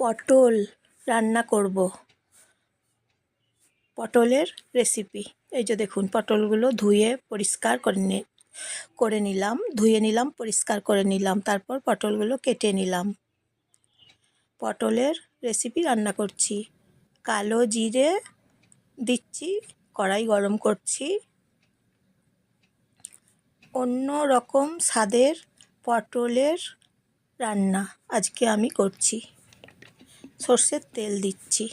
পটল রান্না করব। পটলের রেসিপি এই যে দেখুন, পটলগুলো ধুয়ে পরিষ্কার করে নি, করে নিলাম, ধুয়ে নিলাম, পরিষ্কার করে নিলাম, তারপর পটলগুলো কেটে নিলাম। পটলের রেসিপি রান্না করছি। কালো জিরে দিচ্ছি, কড়াই গরম করছি। অন্য রকম স্বাদের পটলের রান্না আজকে আমি করছি। সর্ষের তেল দিচ্ছি।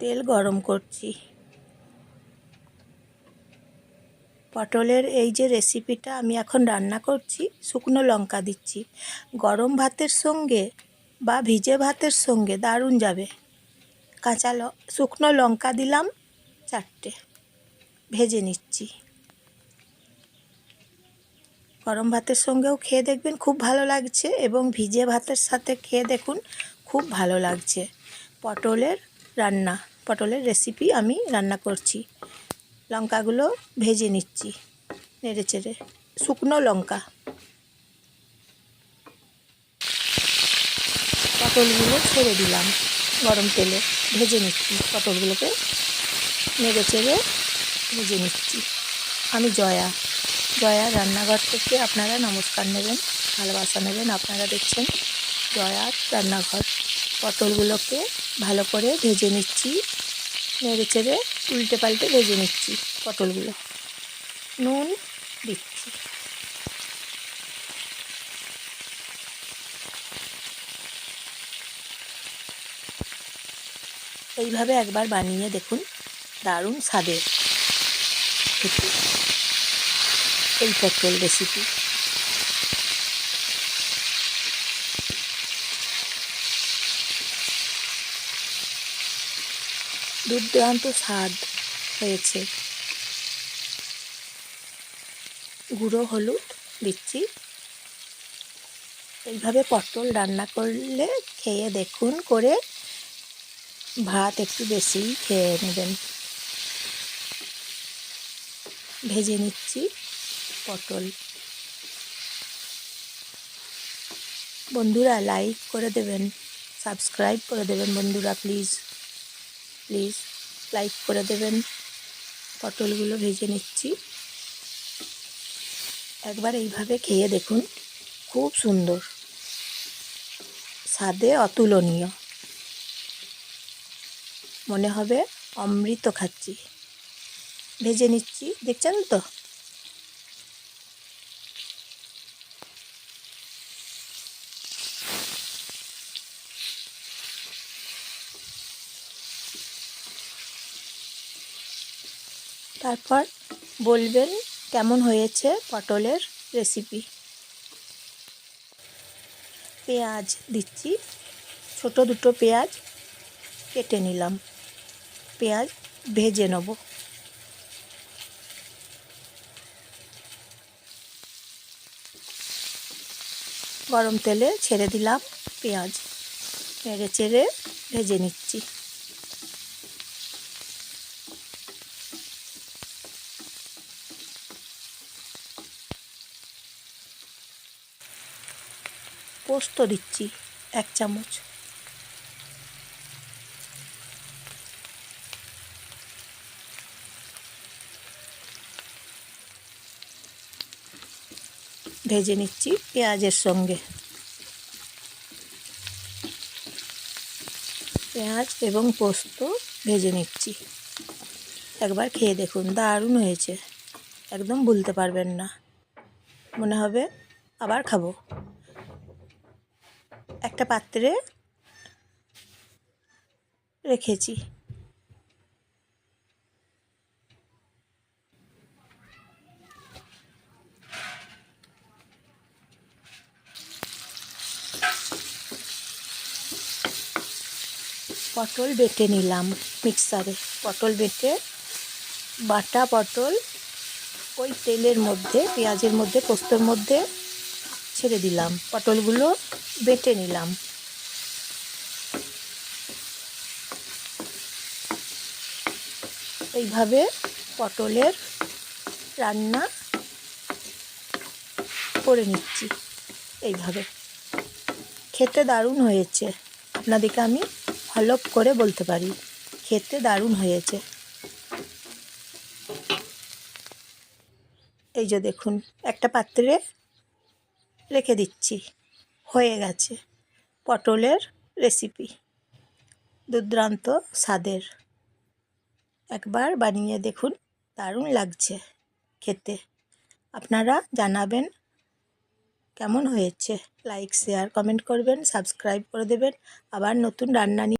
তেল গরম করছি। পটলের এই যে রেসিপিটা আমি এখন রান্না করছি, শুকনো লঙ্কা দিচ্ছি। গরম ভাতের সঙ্গে বা ভিজে ভাতের সঙ্গে দারুণ যাবে। কাঁচা শুকনো লঙ্কা দিলাম চারটে। ভেজে নিচ্ছি। গরম ভাতের সঙ্গেও খেয়ে দেখবেন খুব ভালো লাগছে এবং ভিজে ভাতের সাথে খেয়ে দেখুন খুব ভালো লাগছে। পটলের রান্না, পটলের রেসিপি আমি রান্না করছি। লঙ্কাগুলো ভেজে নিচ্ছি, নেড়ে চেড়ে। শুকনো লঙ্কা। পটলগুলো ছেড়ে দিলাম গরম তেলে, ভেজে নিচ্ছি। পটলগুলোকে নেড়ে চেড়ে ভেজে নিচ্ছি। আমি জয়া। জয়া রান্নাঘর থেকে আপনারা নমস্কার নেবেন, ভালোবাসা নেবেন। আপনারা দেখছেন জয়ার রান্নাঘর। পটলগুলোকে ভালো করে ভেজে নিচ্ছি, নেড়ে চেড়ে উল্টে পাল্টে ভেজে নিচ্ছি পটলগুলো। নুন দিচ্ছি। এইভাবে একবার বানিয়ে দেখুন, দারুণ স্বাদের। এই পটল রেসিপি। দুর্দান্ত স্বাদ হয়েছে। গুঁড়ো হলুদ দিচ্ছি। এইভাবে পটল রান্না করলে খেয়ে দেখুন, করে ভাত একটু বেশি খেয়ে নেবেন। ভেজে নিচ্ছি। পটল। বন্ধুরা লাইক করে দেবেন সাবস্ক্রাইব করে দেবেন বন্ধুরা প্লিজ প্লিজ লাইক করে দেবেন। পটলগুলো ভেজে নিচ্ছি। একবার এইভাবে খেয়ে দেখুন, খুব সুন্দর। স্বাদে অতুলনীয়। মনে হবে অমৃত খাচ্ছি। ভেজে নিচ্ছি, দেখছেন তো? তারপর বলবেন কেমন হয়েছে পটলের রেসিপি পেঁয়াজ দিচ্ছি, ছোট দুটো পেঁয়াজ কেটে নিলাম। পেঁয়াজ ভেজে নেব। গরম তেলে ছেড়ে দিলাম পেঁয়াজ। নেড়ে চেড়ে ভেজে নিচ্ছি। পোস্ত দিচ্ছি, এক চামচ। ভেজে নিচ্ছি পেঁয়াজের সঙ্গে। পেঁয়াজ এবং পোস্ত ভেজে নিচ্ছি। একবার খেয়ে দেখুন, দারুণ হয়েছে। একদম ভুলতে পারবেন না। মনে হবে আবার খাব। একটা পাত্রে রেখেছি। পটল বেটে নিলাম মিক্সারে। পটল বেটে বাটা পটল ওই তেলের মধ্যে, পেঁয়াজের মধ্যে, পোস্তর মধ্যে ছেড়ে দিলাম। পটলগুলো বেটে নিলাম। এইভাবে পটলের রান্না করে নিচ্ছি। এইভাবে। খেতে দারুণ হয়েছে। আপনাদেরকে আমি হলপ করে বলতে পারি, খেতে দারুণ হয়েছে। এই যে দেখুন, একটা পাত্রে রেখে দিচ্ছি। হয়ে গেছে পটলের রেসিপি দুর্দান্ত স্বাদের। একবার বানিয়ে দেখুন, দারুণ লাগছে খেতে। আপনারা জানাবেন কেমন হয়েছে। লাইক শেয়ার কমেন্ট করবেন সাবস্ক্রাইব করে দেবেন। আবার নতুন রান্না নিয়ে